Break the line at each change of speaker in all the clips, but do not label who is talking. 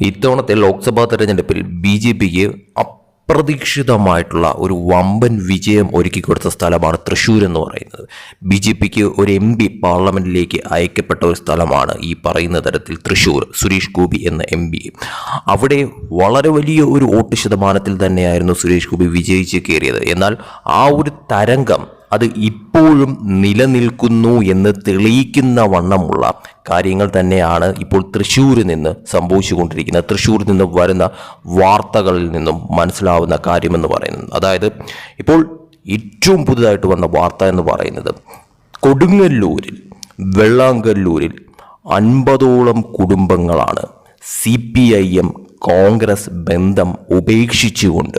ഇത്തവണത്തെ ലോക്സഭാ തെരഞ്ഞെടുപ്പിൽ B J പിക്ക് അപ്രതീക്ഷിതമായിട്ടുള്ള ഒരു വമ്പൻ വിജയം ഒരുക്കി കൊടുത്ത സ്ഥലമാണ് തൃശ്ശൂർ എന്ന് പറയുന്നത്. ബി ജെ പിക്ക് ഒരു എം പി പാർലമെന്റിലേക്ക് അയക്കപ്പെട്ട ഒരു സ്ഥലമാണ് ഈ പറയുന്ന തരത്തിൽ തൃശ്ശൂർ സുരേഷ് ഗോപി എന്ന എം പി. അവിടെ വളരെ വലിയ ഒരു വോട്ട് ശതമാനത്തിൽ തന്നെയായിരുന്നു സുരേഷ് ഗോപി വിജയിച്ച് കയറിയത്. എന്നാൽ ആ ഒരു തരംഗം അത് ഇപ്പോഴും നിലനിൽക്കുന്നു എന്ന് തെളിയിക്കുന്ന വണ്ണമുള്ള കാര്യങ്ങൾ തന്നെയാണ് ഇപ്പോൾ തൃശ്ശൂരിൽ നിന്ന് സംഭവിച്ചുകൊണ്ടിരിക്കുന്നത് തൃശ്ശൂരിൽ നിന്ന് വരുന്ന വാർത്തകളിൽ നിന്നും മനസ്സിലാവുന്ന കാര്യമെന്ന് പറയുന്നത്. അതായത് ഇപ്പോൾ ഏറ്റവും പുതുതായിട്ട് വന്ന വാർത്ത എന്ന് പറയുന്നത് കൊടുങ്ങല്ലൂരിൽ വെള്ളാങ്കല്ലൂരിൽ അൻപതോളം കുടുംബങ്ങളാണ് C P I M Congress ബന്ധം ഉപേക്ഷിച്ചുകൊണ്ട്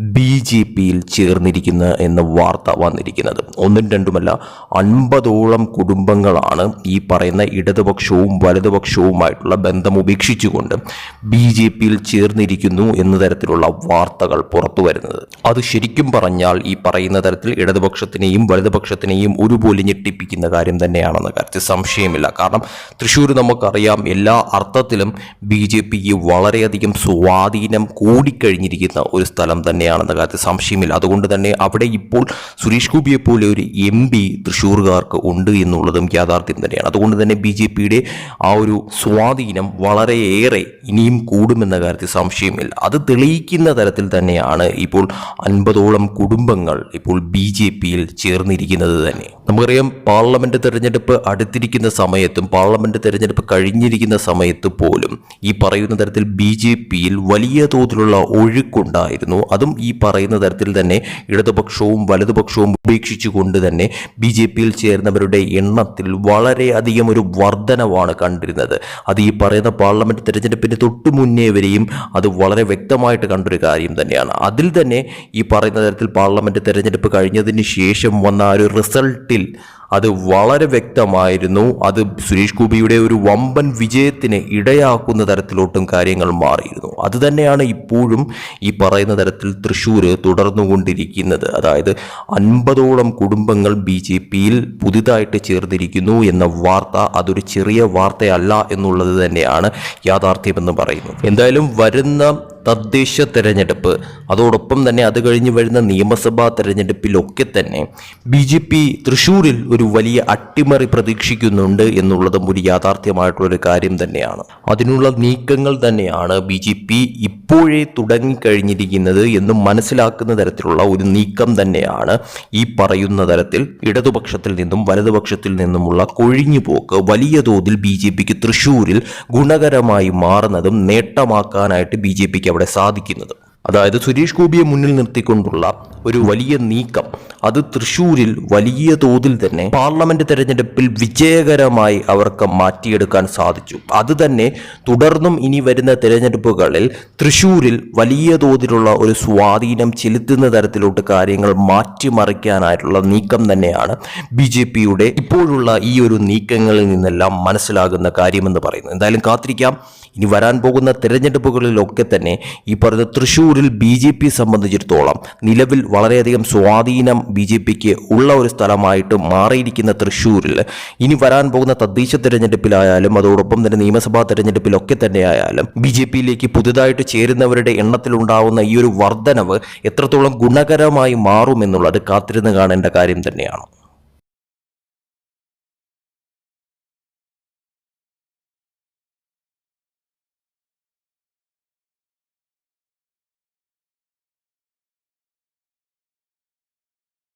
ബി ജെ പിയിൽ ചേർന്നിരിക്കുന്ന എന്ന വാർത്ത വന്നിരിക്കുന്നത്. ഒന്നും രണ്ടുമല്ല അൻപതോളം കുടുംബങ്ങളാണ് ഈ പറയുന്ന ഇടതുപക്ഷവും വലതുപക്ഷവുമായിട്ടുള്ള ബന്ധം ഉപേക്ഷിച്ചുകൊണ്ട് ബി ജെ പിയിൽ ചേർന്നിരിക്കുന്നു എന്ന തരത്തിലുള്ള വാർത്തകൾ പുറത്തു വരുന്നത്. അത് ശരിക്കും പറഞ്ഞാൽ ഈ പറയുന്ന തരത്തിൽ ഇടതുപക്ഷത്തിനെയും വലതുപക്ഷത്തിനെയും ഒരുപോലെ ഞെട്ടിപ്പിക്കുന്ന കാര്യം തന്നെയാണെന്ന കാര്യത്തിൽ സംശയമില്ല. കാരണം തൃശ്ശൂർ നമുക്കറിയാം എല്ലാ അർത്ഥത്തിലും ബി ജെ പിക്ക് വളരെയധികം സ്വാധീനം കൂടിക്കഴിഞ്ഞിരിക്കുന്ന ഒരു സ്ഥലം തന്നെയാണെന്ന കാര്യത്തിൽ സംശയമില്ല. അതുകൊണ്ട് തന്നെ അവിടെ ഇപ്പോൾ സുരേഷ് ഗോപിയെ പോലെ ഒരു എം പി തൃശ്ശൂർകാർക്ക് ഉണ്ട് എന്നുള്ളതും യാഥാർത്ഥ്യം തന്നെയാണ്. അതുകൊണ്ട് തന്നെ ബി ജെ പിയുടെ ആ ഒരു സ്വാധീനം വളരെയേറെ ഇനിയും കൂടുമെന്ന കാര്യത്തിൽ സംശയമില്ല. അത് തെളിയിക്കുന്ന തരത്തിൽ തന്നെയാണ് ഇപ്പോൾ അൻപതോളം കുടുംബങ്ങൾ ഇപ്പോൾ ബി ജെ പിയിൽ ചേർന്നിരിക്കുന്നത് തന്നെ. നമുക്കറിയാം പാർലമെന്റ് തെരഞ്ഞെടുപ്പ് അടുത്തിരിക്കുന്ന സമയത്തും പാർലമെന്റ് തെരഞ്ഞെടുപ്പ് കഴിഞ്ഞിരിക്കുന്ന സമയത്ത് പോലും ഈ പറയുന്ന തരത്തിൽ ബി ജെ പിയിൽ വലിയ തോതിലുള്ള ഒഴുക്കുണ്ടായിരുന്നു. അതും ഈ പറയുന്ന തരത്തിൽ തന്നെ ഇടതുപക്ഷവും വലതുപക്ഷവും ഉപേക്ഷിച്ചുകൊണ്ട് തന്നെ ബി ജെ പിയിൽ ചേർന്നവരുടെ എണ്ണത്തിൽ വളരെയധികം ഒരു വർധനവാണ് കണ്ടിരുന്നത്. അത് ഈ പറയുന്ന പാർലമെന്റ് തെരഞ്ഞെടുപ്പിന് തൊട്ടു മുന്നേ വരെയും അത് വളരെ വ്യക്തമായിട്ട് കണ്ടൊരു കാര്യം തന്നെയാണ്. അതിൽ തന്നെ ഈ പറയുന്ന തരത്തിൽ പാർലമെന്റ് തിരഞ്ഞെടുപ്പ് കഴിഞ്ഞതിന് ശേഷം വന്ന ആ ഒരു റിസൾട്ടിൽ അത് വളരെ വ്യക്തമായിരുന്നു. അത് സുരേഷ് ഗോപിയുടെ ഒരു വമ്പൻ വിജയത്തിന് ഇടയാക്കുന്ന തരത്തിലോട്ടും കാര്യങ്ങൾ മാറിയിരുന്നു. അതുതന്നെയാണ് ഇപ്പോഴും ഈ പറയുന്ന തരത്തിൽ തൃശ്ശൂർ തുടർന്നുകൊണ്ടിരിക്കുന്നത്. അതായത് അൻപതോളം കുടുംബങ്ങൾ ബി ജെ പിയിൽ പുതുതായിട്ട് ചേർന്നിരിക്കുന്നു എന്ന വാർത്ത അതൊരു ചെറിയ വാർത്തയല്ല എന്നുള്ളത് തന്നെയാണ് യാഥാർത്ഥ്യമെന്ന് പറയുന്നു എന്തായാലും വരുന്ന തദ്ദേശ തെരഞ്ഞെടുപ്പ്. അതോടൊപ്പം തന്നെ അത് കഴിഞ്ഞ് വരുന്ന നിയമസഭാ തെരഞ്ഞെടുപ്പിലൊക്കെ തന്നെ ബി ജെ പി തൃശ്ശൂരിൽ ഒരു വലിയ അട്ടിമറി പ്രതീക്ഷിക്കുന്നുണ്ട് എന്നുള്ളതും ഒരു യാഥാർത്ഥ്യമായിട്ടുള്ളൊരു കാര്യം തന്നെയാണ്. അതിനുള്ള നീക്കങ്ങൾ തന്നെയാണ് ബി ജെ പി ഇപ്പോഴേ തുടങ്ങിക്കഴിഞ്ഞിരിക്കുന്നത് എന്ന് മനസ്സിലാക്കുന്ന തരത്തിലുള്ള ഒരു നീക്കം തന്നെയാണ് ഈ പറയുന്ന തരത്തിൽ ഇടതുപക്ഷത്തിൽ നിന്നും വലതുപക്ഷത്തിൽ നിന്നുമുള്ള കൊഴിഞ്ഞുപോക്ക് വലിയ തോതിൽ ബി ജെ പിക്ക് തൃശ്ശൂരിൽ ഗുണകരമായി മാറുന്നതും നേട്ടമാക്കാനായിട്ട് ബി ജെ പിക്ക് അവിടെ സാധിക്കുന്നത്. അതായത് സുരേഷ് ഗോപിയെ മുന്നിൽ നിർത്തിക്കൊണ്ടുള്ള ഒരു വലിയ നീക്കം അത് തൃശൂരിൽ വലിയ തോതിൽ തന്നെ പാർലമെന്റ് തെരഞ്ഞെടുപ്പിൽ വിജയകരമായി അവർക്ക് മാറ്റിയെടുക്കാൻ സാധിച്ചു. അത് തന്നെ തുടർന്നും ഇനി വരുന്ന തെരഞ്ഞെടുപ്പുകളിൽ തൃശൂരിൽ വലിയ തോതിലുള്ള ഒരു സ്വാധീനം ചെലുത്തുന്ന തരത്തിലോട്ട് കാര്യങ്ങൾ മാറ്റിമറിക്കാനായിട്ടുള്ള നീക്കം തന്നെയാണ് ബി ജെ പിയുടെ ഇപ്പോഴുള്ള ഈ ഒരു നീക്കങ്ങളിൽ നിന്നെല്ലാം മനസ്സിലാകുന്ന കാര്യമെന്ന് പറയുന്നത്. എന്തായാലും കാത്തിരിക്കാം. ഇനി വരാൻ പോകുന്ന തിരഞ്ഞെടുപ്പുകളിലൊക്കെ തന്നെ ഈ പറഞ്ഞ തൃശ്ശൂരിൽ ബി ജെ പി സംബന്ധിച്ചിടത്തോളം നിലവിൽ വളരെയധികം സ്വാധീനം ബി ജെ പിക്ക് ഉള്ള ഒരു സ്ഥലമായിട്ട് മാറിയിരിക്കുന്ന തൃശ്ശൂരിൽ. ഇനി വരാൻ പോകുന്ന തദ്ദേശ തിരഞ്ഞെടുപ്പിലായാലും അതോടൊപ്പം തന്നെ നിയമസഭാ തിരഞ്ഞെടുപ്പിലൊക്കെ തന്നെ ആയാലും ബി ജെ പിയിലേക്ക് പുതുതായിട്ട് ചേരുന്നവരുടെ എണ്ണത്തിലുണ്ടാവുന്ന ഈ ഒരു വർധനവ് എത്രത്തോളം ഗുണകരമായി മാറുമെന്നുള്ളത് കാത്തിരുന്ന് കാണേണ്ട കാര്യം തന്നെയാണ്.